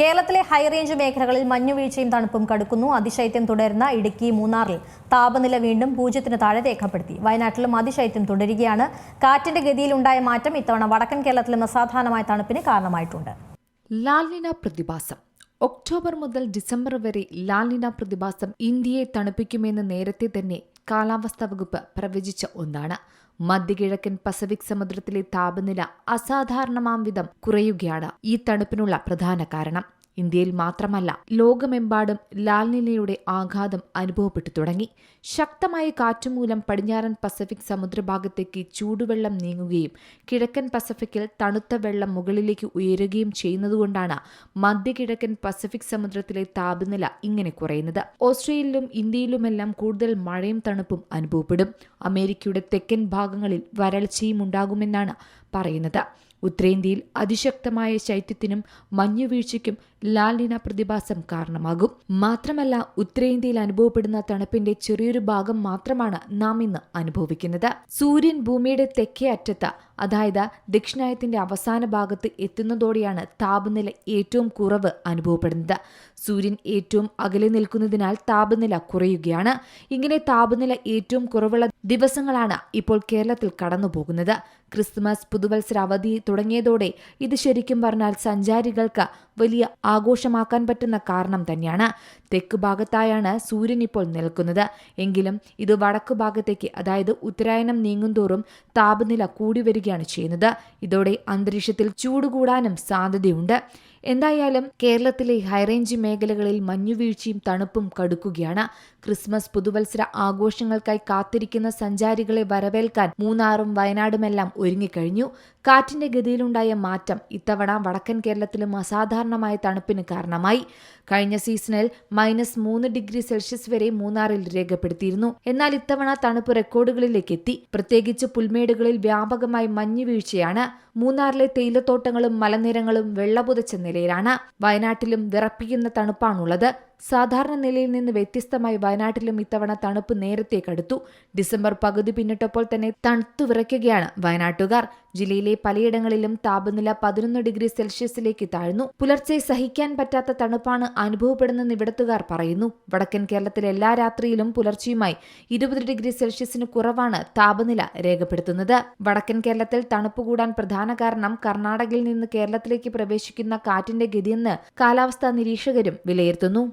കേരളത്തിലെ ഹൈറേഞ്ച് മേഖലകളിൽ മഞ്ഞുവീഴ്ചയും തണുപ്പും കടുക്കുന്നു. അതിശൈത്യം തുടരുന്ന ഇടുക്കി മൂന്നാറിൽ താപനില വീണ്ടും പൂജ്യത്തിന് താഴെ രേഖപ്പെടുത്തി. വയനാട്ടിലും അതിശൈത്യം തുടരുകയാണ്. കാറ്റിന്റെ ഗതിയിലുണ്ടായ മാറ്റം ഇത്തവണ വടക്കൻ കേരളത്തിലും അസാധാരണമായ തണുപ്പിന് കാരണമായിട്ടുണ്ട്. ലാലിന പ്രതിഭാസം. ഒക്ടോബർ മുതൽ ഡിസംബർ വരെ ലാലിന പ്രതിഭാസം ഇന്ത്യയെ തണുപ്പിക്കുമെന്ന് നേരത്തെ തന്നെ കാലാവസ്ഥാ വകുപ്പ് പ്രവചിച്ച ഒന്നാണ്. മധ്യകിഴക്കൻ പസഫിക് സമുദ്രത്തിലെ താപനില അസാധാരണമാം വിധം കുറയുകയാണ്. ഈ തണുപ്പിനുള്ള പ്രധാന കാരണം. ഇന്ത്യയിൽ മാത്രമല്ല ലോകമെമ്പാടും ലാൽനിലയുടെ ആഘാതം അനുഭവപ്പെട്ടു തുടങ്ങി. ശക്തമായ കാറ്റുമൂലം പടിഞ്ഞാറൻ പസഫിക് സമുദ്രഭാഗത്തേക്ക് ചൂടുവെള്ളം നീങ്ങുകയും കിഴക്കൻ പസഫിക്കിൽ തണുത്ത വെള്ളം മുകളിലേക്ക് ഉയരുകയും ചെയ്യുന്നതുകൊണ്ടാണ് മധ്യകിഴക്കൻ പസഫിക് സമുദ്രത്തിലെ താപനില ഇങ്ങനെ കുറയുന്നത്. ഓസ്ട്രേലിയയിലും ഇന്ത്യയിലുമെല്ലാം കൂടുതൽ മഴയും തണുപ്പും അനുഭവപ്പെടും. അമേരിക്കയുടെ തെക്കൻ ഭാഗങ്ങളിൽ വരൾച്ചയും ഉണ്ടാകുമെന്നാണ് പറയുന്നത്. ഉത്തരേന്ത്യയിൽ അതിശക്തമായ ശൈത്യത്തിനും മഞ്ഞുവീഴ്ചയ്ക്കും ലാലിന പ്രതിഭാസം കാരണമാകും. മാത്രമല്ല ഉത്തരേന്ത്യയിൽ അനുഭവപ്പെടുന്ന തണുപ്പിന്റെ ചെറിയൊരു ഭാഗം മാത്രമാണ് നാം ഇന്ന് അനുഭവിക്കുന്നത്. സൂര്യൻ ഭൂമിയുടെ തെക്കേ അറ്റത്ത് അതായത് ദക്ഷിണായത്തിന്റെ അവസാന ഭാഗത്ത് എത്തുന്നതോടെയാണ് താപനില ഏറ്റവും കുറവ് അനുഭവപ്പെടുന്നത്. സൂര്യൻ ഏറ്റവും അകലെ നിൽക്കുന്നതിനാൽ താപനില കുറയുകയാണ്. ഇങ്ങനെ താപനില ഏറ്റവും കുറവുള്ള ദിവസങ്ങളാണ് ഇപ്പോൾ കേരളത്തിൽ കടന്നുപോകുന്നത്. ക്രിസ്മസ് പുതുവത്സര അവധി തുടങ്ങിയതോടെ ഇത് ശരിക്കും പറഞ്ഞാൽ സഞ്ചാരികൾക്ക് വലിയ ആഘോഷമാക്കാൻ പറ്റുന്ന കാരണം തന്നെയാണ്. തെക്ക് ഭാഗത്തായാണ് സൂര്യൻ ഇപ്പോൾ നിൽക്കുന്നത്. എങ്കിലും ഇത് വടക്ക് ഭാഗത്തേക്ക് അതായത് ഉത്തരായനം നീങ്ങുന്തോറും താപനില കൂടി വരികയാണ് ചെയ്യുന്നത്. ഇതോടെ അന്തരീക്ഷത്തിൽ ചൂട് കൂടാനും സാധ്യതയുണ്ട്. എന്തായാലും കേരളത്തിലെ ഹൈറേഞ്ച് മേഖലകളിൽ മഞ്ഞുവീഴ്ചയും തണുപ്പും കടുക്കുകയാണ്. ക്രിസ്മസ് പുതുവത്സര ആഘോഷങ്ങൾക്കായി കാത്തിരിക്കുന്ന സഞ്ചാരികളെ വരവേൽക്കാൻ മൂന്നാറും വയനാടുമെല്ലാം ഒരുങ്ങിക്കഴിഞ്ഞു. കാറ്റിന്റെ ഗതിയിലുണ്ടായ മാറ്റം ഇത്തവണ വടക്കൻ കേരളത്തിലും അസാധാരണമായ തണുപ്പിന് കാരണമായി. കഴിഞ്ഞ സീസണിൽ മൈനസ് മൂന്ന് ഡിഗ്രി സെൽഷ്യസ് വരെ മൂന്നാറിൽ രേഖപ്പെടുത്തിയിരുന്നു. എന്നാൽ ഇത്തവണ തണുപ്പ് റെക്കോർഡുകളിലേക്ക് എത്തി. പ്രത്യേകിച്ച് പുൽമേടുകളിൽ വ്യാപകമായി മഞ്ഞുവീഴ്ചയാണ്. മൂന്നാറിലെ തേയിലത്തോട്ടങ്ങളും മലനിരങ്ങളും വെള്ളപുതച്ച നിലയിലാണ്. വയനാട്ടിലും വിറപ്പിക്കുന്ന തണുപ്പാണുള്ളത്. സാധാരണ നിലയിൽ നിന്ന് വ്യത്യസ്തമായി വയനാട്ടിലും ഇത്തവണ തണുപ്പ് നേരത്തെ കടുത്തു ഡിസംബർ പകുതി പിന്നിട്ടപ്പോൾ തന്നെ തണുത്തു വിറയ്ക്കുകയാണ് വയനാട്ടുകാർ. ജില്ലയിലെ പലയിടങ്ങളിലും താപനില പതിനൊന്ന് ഡിഗ്രി സെൽഷ്യസിലേക്ക് താഴ്ന്നു. പുലർച്ചെ സഹിക്കാൻ പറ്റാത്ത തണുപ്പാണ് അനുഭവപ്പെടുന്നതെന്ന് ഇവിടത്തുകാർ പറയുന്നു. വടക്കൻ കേരളത്തിലെ എല്ലാ രാത്രിയിലും പുലർച്ചെയുമായി ഇരുപത് ഡിഗ്രി സെൽഷ്യസിന് കുറവാണ് താപനില രേഖപ്പെടുത്തുന്നത്. വടക്കൻ കേരളത്തിൽ തണുപ്പ് കൂടാൻ പ്രധാന കാരണം കർണാടകയിൽ നിന്ന് കേരളത്തിലേക്ക് പ്രവേശിക്കുന്ന കാറ്റിന്റെ ഗതിയെന്ന് കാലാവസ്ഥാ നിരീക്ഷകരും വിലയിരുത്തുന്നു.